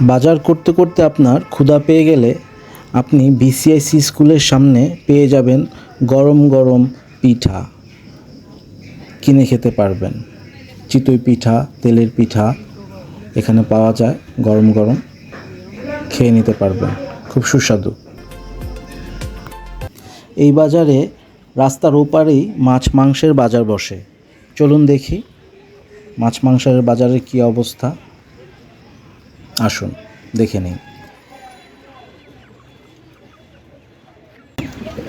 বাজার করতে করতে আপনার ক্ষুধা পেয়ে গেলে আপনি বিসিআইসি স্কুলের সামনে পেয়ে যাবেন গরম গরম পিঠা। কিনে খেতে পারবেন। চিতই পিঠা, তেলের পিঠা এখানে পাওয়া যায় গরম গরম। খেয়ে নিতে পারবেন। খুব সুস্বাদু। এই বাজারে রাস্তার ওপারেই মাছ মাংসের বাজার বসে। চলুন দেখি মাছ মাংসের বাজারের কী অবস্থা। আসুন দেখে নিন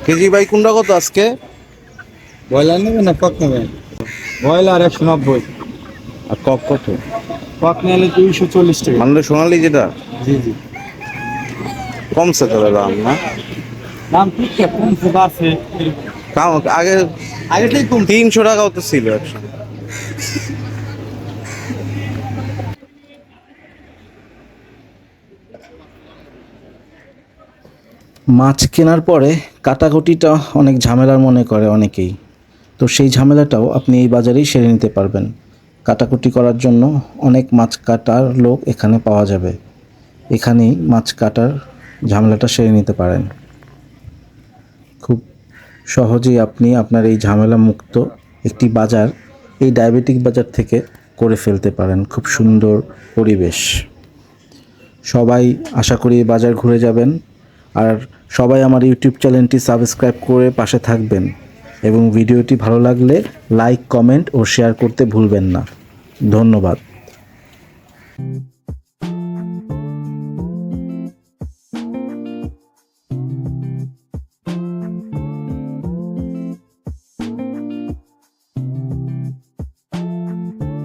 কেজি ভাই কোনটা কত আজকে? ব্রয়লার নেবেন না কক নেবেন? ব্রয়লার একশো নব্বই। আর কক কত? কক নিলে দুইশো চল্লিশ টাকা। মানে সোনালি যেটা? জি জি। কমছে তাহলে দাম না? দাম ঠিক কমছে বাড়ছে? আগে আগে থেকে কম তিনশো টাকাও তো ছিল একসময় মাছ কেনার পরে কাটাকুটিটা অনেক ঝামেলার মনে করে অনেকেই। তো সেই ঝামেলাটাও আপনি এই বাজারেই সেরে নিতে পারবেন। কাটাকুটি করার জন্য অনেক মাছ কাটার লোক এখানে পাওয়া যাবে। এখানেই মাছ কাটার ঝামেলাটা সেরে নিতে পারেন। খুব সহজেই আপনি আপনার এই ঝামেলা মুক্ত একটি বাজার এই ডায়াবেটিক বাজার থেকে করে ফেলতে পারেন। খুব সুন্দর পরিবেশ। সবাই আশা করি বাজার ঘুরে যাবেন। আর সবাই আমার ইউটিউব চ্যানেলটি সাবস্ক্রাইব করে পাশে থাকবেন এবং ভিডিওটি ভালো লাগলে লাইক, কমেন্ট ও শেয়ার করতে ভুলবেন না। ধন্যবাদ।